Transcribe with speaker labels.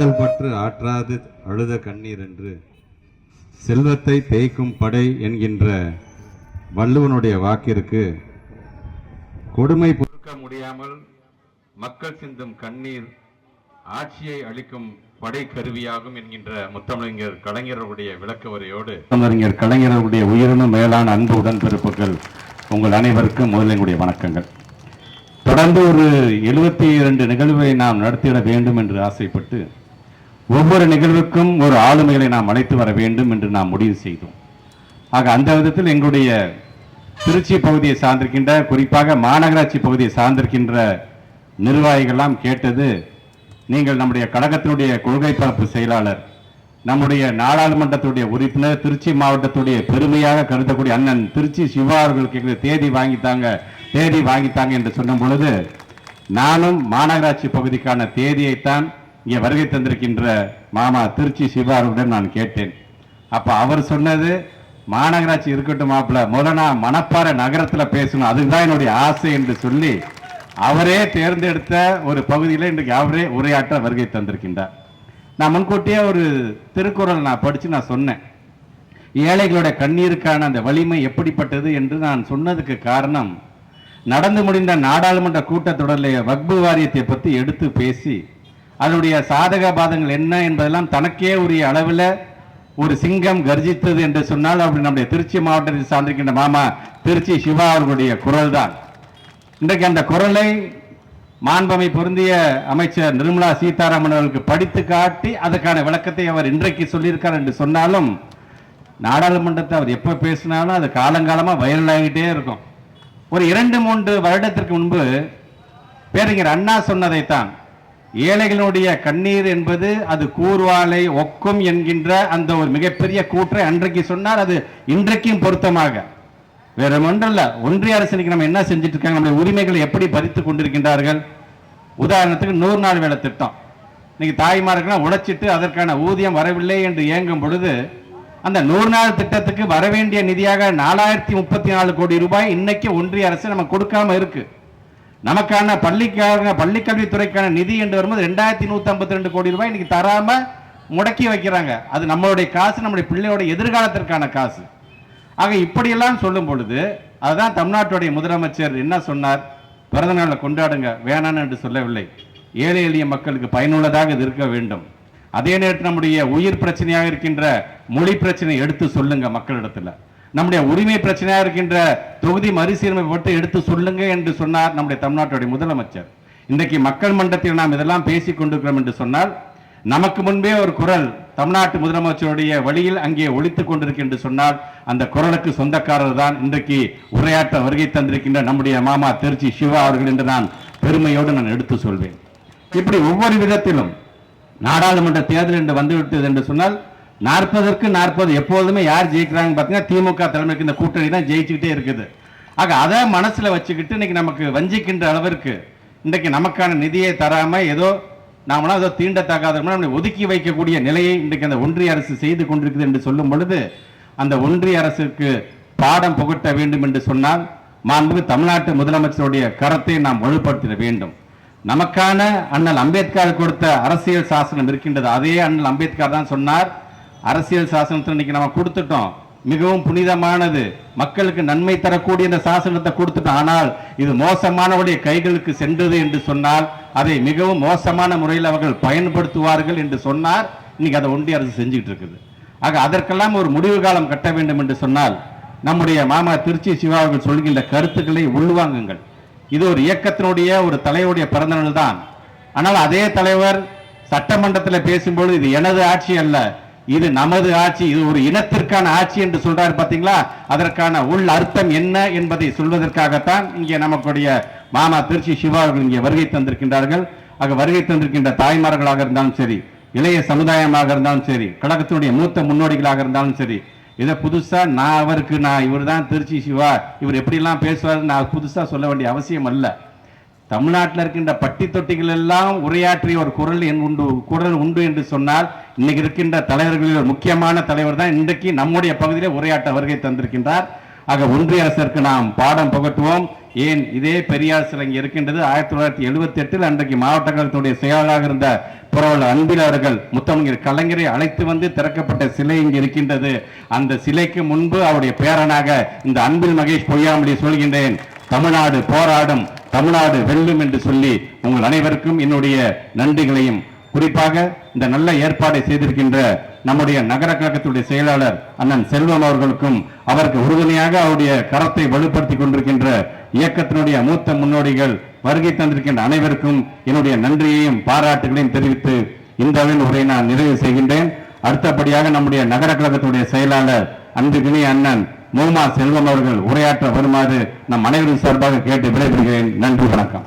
Speaker 1: காதல் பற்று ஆற்றாது அழுத கண்ணீர் என்று. செல்வத்தை தேய்க்கும் படை என்கின்ற வள்ளுவனுடைய வாக்கிற்கு கொடுமை பொறுக்க முடியாமல் மக்கள் சிந்தும் கண்ணீர் ஆட்சியை அளிக்கும் படை கருவியாகும் என்கின்ற முத்தமிழர் கலைஞருடைய விளக்க உரையோடு. முத்தமிழர் கலைஞருடைய உயிரினும் மேலான அன்பு உடன்பிறப்புகள் உங்கள் அனைவருக்கும் முதலில் வணக்கங்கள். தொடர்ந்து ஒரு எழுபத்தி இரண்டு நிகழ்வை நாம் நடத்திட வேண்டும் என்று ஆசைப்பட்டு ஒவ்வொரு நிகழ்வுக்கும் ஒரு ஆளுமைகளை நாம் அழைத்து வர வேண்டும் என்று நாம் முடிவு செய்தோம். ஆக அந்த விதத்தில் எங்களுடைய திருச்சி பகுதியை சார்ந்திருக்கின்ற குறிப்பாக மாநகராட்சி பகுதியை சார்ந்திருக்கின்ற நிர்வாகிகள்லாம் கேட்டது நீங்கள் நம்முடைய கழகத்தினுடைய கொள்கை பரப்பு செயலாளர் நம்முடைய நாடாளுமன்றத்துடைய உறுப்பினர் திருச்சி மாவட்டத்துடைய பெருமையாக கருதக்கூடிய அண்ணன் திருச்சி சிவா அவர்களுக்கு எங்களுக்கு தேதி வாங்கித்தாங்க தேதி வாங்கித்தாங்க என்று சொன்ன பொழுது நானும் மாநகராட்சி பகுதிக்கான தேதியைத்தான் இங்கே வருகை தந்திருக்கின்ற மாமா திருச்சி சிவாருடன் நான் கேட்டேன். அப்போ அவர் சொன்னது மாநகராட்சி இருக்கட்டும் மாப்பிள்ள முதல்ல நான் மணப்பாறை நகரத்தில் பேசணும். அதுதான் என்னுடைய ஆசை என்று சொல்லி அவரே தேர்ந்தெடுத்த ஒரு பகுதியில் இன்றைக்கு அவரே உரையாற்ற வருகை தந்திருக்கின்றார். நான் முன்கூட்டியே ஒரு திருக்குறள் நான் படித்து நான் சொன்னேன். ஏழைகளுடைய கண்ணீருக்கான அந்த வலிமை எப்படிப்பட்டது என்று நான் சொன்னதுக்கு காரணம் நடந்து முடிந்த நாடாளுமன்ற கூட்டத்தொடரில் வக்பு வாரியத்தை பற்றி எடுத்து பேசி அதனுடைய சாதக பாதங்கள் என்ன என்பதெல்லாம் தனக்கே உரிய அளவில் ஒரு சிங்கம் கர்ஜித்தது என்று சொன்னால் அப்படி நம்முடைய திருச்சி மாவட்டத்தை சார்ந்திருக்கின்ற மாமா திருச்சி சிவா அவர்களுடைய குரல் தான் இன்றைக்கு அந்த குரலை மாண்பமை பொருந்திய அமைச்சர் நிர்மலா சீதாராமன் அவர்களுக்கு படித்து காட்டி அதற்கான விளக்கத்தை அவர் இன்றைக்கு சொல்லியிருக்கார் என்று சொன்னாலும் நாடாளுமன்றத்தை அவர் எப்போ பேசினாலும் அது காலங்காலமாக வைரல் ஆகிட்டே இருக்கும். ஒரு இரண்டு மூன்று வருடத்திற்கு முன்பு பேரறிஞர் அண்ணா சொன்னதைத்தான். ஏழைகளுடைய கண்ணீர் என்பது அது கூர்வாலை ஒக்கும் என்கின்ற அந்த ஒரு மிகப்பெரிய கூற்றை அன்றைக்கு சொன்னார். அது இன்றைக்கும் பொருத்தமாக. வேற ஒன்றல்ல ஒன்றிய அரசு இன்னைக்கு நம்ம என்ன செஞ்சுட்டு இருக்காங்க நம்முடைய உரிமைகளை எப்படி பறித்து கொண்டிருக்கின்றார்கள்? உதாரணத்துக்கு நூறு நாள் வேலை திட்டம். இன்னைக்கு தாய்மார்கள்லாம் உழைச்சிட்டு அதற்கான ஊதியம் வரவில்லை என்று இயங்கும் பொழுது அந்த நூறு நாள் திட்டத்துக்கு வரவேண்டிய நிதியாக நாலாயிரத்தி முப்பத்தி நாலு கோடி ரூபாய் இன்னைக்கு ஒன்றிய அரசு நம்ம கொடுக்காம இருக்குது நமக்கான பள்ளிக்கான பள்ளிக்கல்வித்துறைக்கான நிதி என்று வரும்போது ரெண்டாயிரத்தி நூற்றி ஐம்பத்தி ரெண்டு கோடி ரூபாய் இன்னைக்கு தராம முடக்கி வைக்கிறாங்க. அது நம்மளுடைய காசு நம்முடைய பிள்ளையோட எதிர்காலத்திற்கான காசு. ஆக இப்படியெல்லாம் சொல்லும் பொழுது அதுதான் தமிழ்நாட்டுடைய முதலமைச்சர் என்ன சொன்னார்? பிறந்த நாளை கொண்டாடுங்க வேணான்னு என்று சொல்லவில்லை. ஏழை எளிய மக்களுக்கு பயனுள்ளதாக இது இருக்க வேண்டும். அதே நேரத்தில் நம்முடைய உயிர் பிரச்சனையாக இருக்கின்ற மொழி பிரச்சனை எடுத்து சொல்லுங்க மக்களிடத்தில். நம்முடைய உரிமை பிரச்சனையாக இருக்கின்ற தொகுதி மறுசீரமைப்பு பட்டு எடுத்து சொல்லுங்க என்று சொன்னார் நம்முடைய தமிழ்நாட்டுடைய முதலமைச்சர். இன்றைக்கு மக்கள் மன்றத்தில் நாம் இதெல்லாம் பேசிக் கொண்டிருக்கிறோம் என்று சொன்னால் நமக்கு முன்பே ஒரு குரல் தமிழ்நாட்டு முதலமைச்சருடைய வழியில் அங்கே ஒழித்துக் கொண்டிருக்கின்ற சொன்னால் அந்த குரலுக்கு சொந்தக்காரர் தான் இன்றைக்கு உரையாற்ற வருகை தந்திருக்கின்ற நம்முடைய மாமா திருச்சி சிவா அவர்கள் என்று நான் பெருமையோடு நான் எடுத்து சொல்வேன். இப்படி ஒவ்வொரு விதத்திலும் நாடாளுமன்ற தேர்தல் என்று வந்துவிட்டது என்று சொன்னால் நாற்பதற்கு நாற்பது. எப்போதுமே யார் ஜெயிக்கிறாங்க பார்த்தீங்கன்னா திமுக தலைமைக்கு இந்த கூட்டணி தான் ஜெயிச்சுக்கிட்டே இருக்குது. ஆக அதை மனசில் வச்சுக்கிட்டு இன்றைக்கி நமக்கு வஞ்சிக்கின்ற அளவிற்கு இன்றைக்கு நமக்கான நிதியை தராமல் ஏதோ நாமளாம் ஏதோ தீண்டத்தகாத நம்மளை ஒதுக்கி வைக்கக்கூடிய நிலையை இன்றைக்கு அந்த ஒன்றிய அரசு செய்து கொண்டிருக்குது என்று சொல்லும் பொழுது அந்த ஒன்றிய அரசுக்கு பாடம் புகட்ட வேண்டும் என்று சொன்னால் மாண்பு தமிழ்நாட்டு முதலமைச்சருடைய கரத்தை நாம் வலுப்படுத்திட வேண்டும். நமக்கான அண்ணல் அம்பேத்கர் கொடுத்த அரசியல் சாசனம் இருக்கின்றது. அதே அண்ணல் அம்பேத்கர் தான் சொன்னார் அரசியல் சாசனத்தை இன்னைக்கு நம்ம கொடுத்துட்டோம். மிகவும் புனிதமானது. மக்களுக்கு நன்மை தரக்கூடிய இந்த சாசனத்தை கொடுத்துட்டோம். ஆனால் இது மோசமானவருடைய கைகளுக்கு சென்றது என்று சொன்னால் அதை மிகவும் மோசமான முறையில் அவர்கள் பயன்படுத்துவார்கள் என்று சொன்னார் இன்னைக்கு அதை ஒன்றிய அரசு செஞ்சுட்டு இருக்குது. ஆக அதற்கெல்லாம் ஒரு முடிவு காலம் கட்ட வேண்டும் என்று சொன்னால் நம்முடைய மாமா திருச்சி சிவா அவர்கள் சொல்கின்ற கருத்துக்களை உள்வாங்குங்கள். இது ஒரு இயக்கத்தினுடைய ஒரு தலைவருடைய பிறந்தநாள் தான் ஆனால் அதே தலைவர் சட்டமன்றத்தில் பேசும்போது இது எனது ஆட்சி அல்ல. இது நமது ஆட்சி இது ஒரு இனத்திற்கான ஆட்சி என்று சொல்றாரு பாத்தீங்களா? அதற்கான உள் அர்த்தம் என்ன என்பதை சொல்வதற்காகத்தான் இங்கே நமக்குடைய மாமா திருச்சி சிவா அவர்கள் இங்கே வருகை தந்திருக்கின்றார்கள். ஆக வருகை தந்திருக்கின்ற தாய்மார்களாக இருந்தாலும் சரி இளைய சமுதாயமாக இருந்தாலும் சரி கழகத்தினுடைய மூத்த முன்னோடிகளாக இருந்தாலும் சரி இதை புதுசா நான் அவருக்கு நான் இவர் தான் திருச்சி சிவா இவர் எப்படிலாம் பேசுவார் நான் புதுசா சொல்ல வேண்டிய அவசியம் அல்ல. தமிழ்நாட்டில் இருக்கின்ற பட்டி தொட்டிகள் எல்லாம் உரையாற்றிய ஒரு குரல் என் உண்டு குரல் உண்டு என்று சொன்னால் இன்னைக்கு இருக்கின்ற தலைவர்களில் ஒரு முக்கியமான தலைவர் தான் இன்றைக்கு நம்முடைய பகுதியிலே உரையாற்ற வருகை தந்திருக்கின்றார். ஆக ஒன்றிய அரசிற்கு நாம் பாடம் புகட்டுவோம். ஏன் இதே பெரியார் சிலை இங்கே இருக்கின்றது? ஆயிரத்தி தொள்ளாயிரத்தி எழுபத்தி எட்டில் அன்றைக்கு மாவட்ட கழகத்துடைய செயலாளராக இருந்த
Speaker 2: அன்பின் அவர்கள் முத்தமிழர் கலைஞரை அழைத்து வந்து திறக்கப்பட்ட சிலை இங்கு இருக்கின்றது. அந்த சிலைக்கு முன்பு அவருடைய பேரனாக இந்த அன்பில் மகேஷ் பொய்யாமொழி சொல்கின்றேன் தமிழ்நாடு போராடும் தமிழ்நாடு வெல்லும் என்று சொல்லி உங்கள் அனைவருக்கும் என்னுடைய நன்றிகளையும். குறிப்பாக இந்த நல்ல ஏற்பாடை செய்திருக்கின்ற நம்முடைய நகர கழகத்துடைய செயலாளர் அண்ணன் செல்வம் அவர்களுக்கும் அவருக்கு உறுதுணையாக அவருடைய கரத்தை வலுப்படுத்திக் கொண்டிருக்கின்ற இயக்கத்தினுடைய மூத்த முன்னோடிகள் வருகை தந்திருக்கின்ற அனைவருக்கும் என்னுடைய நன்றியையும் பாராட்டுகளையும் தெரிவித்து இந்த உரை நான் நிறைவு செய்கின்றேன். அடுத்தபடியாக நம்முடைய நகர கழகத்துடைய செயலாளர் அன்புகினி அண்ணன் மூமா செல்வம் அவர்கள் உரையாற்ற வருமாறு நம் அனைவரும் சார்பாக கேட்டு விடைபெறுகிறேன். நன்றி வணக்கம்.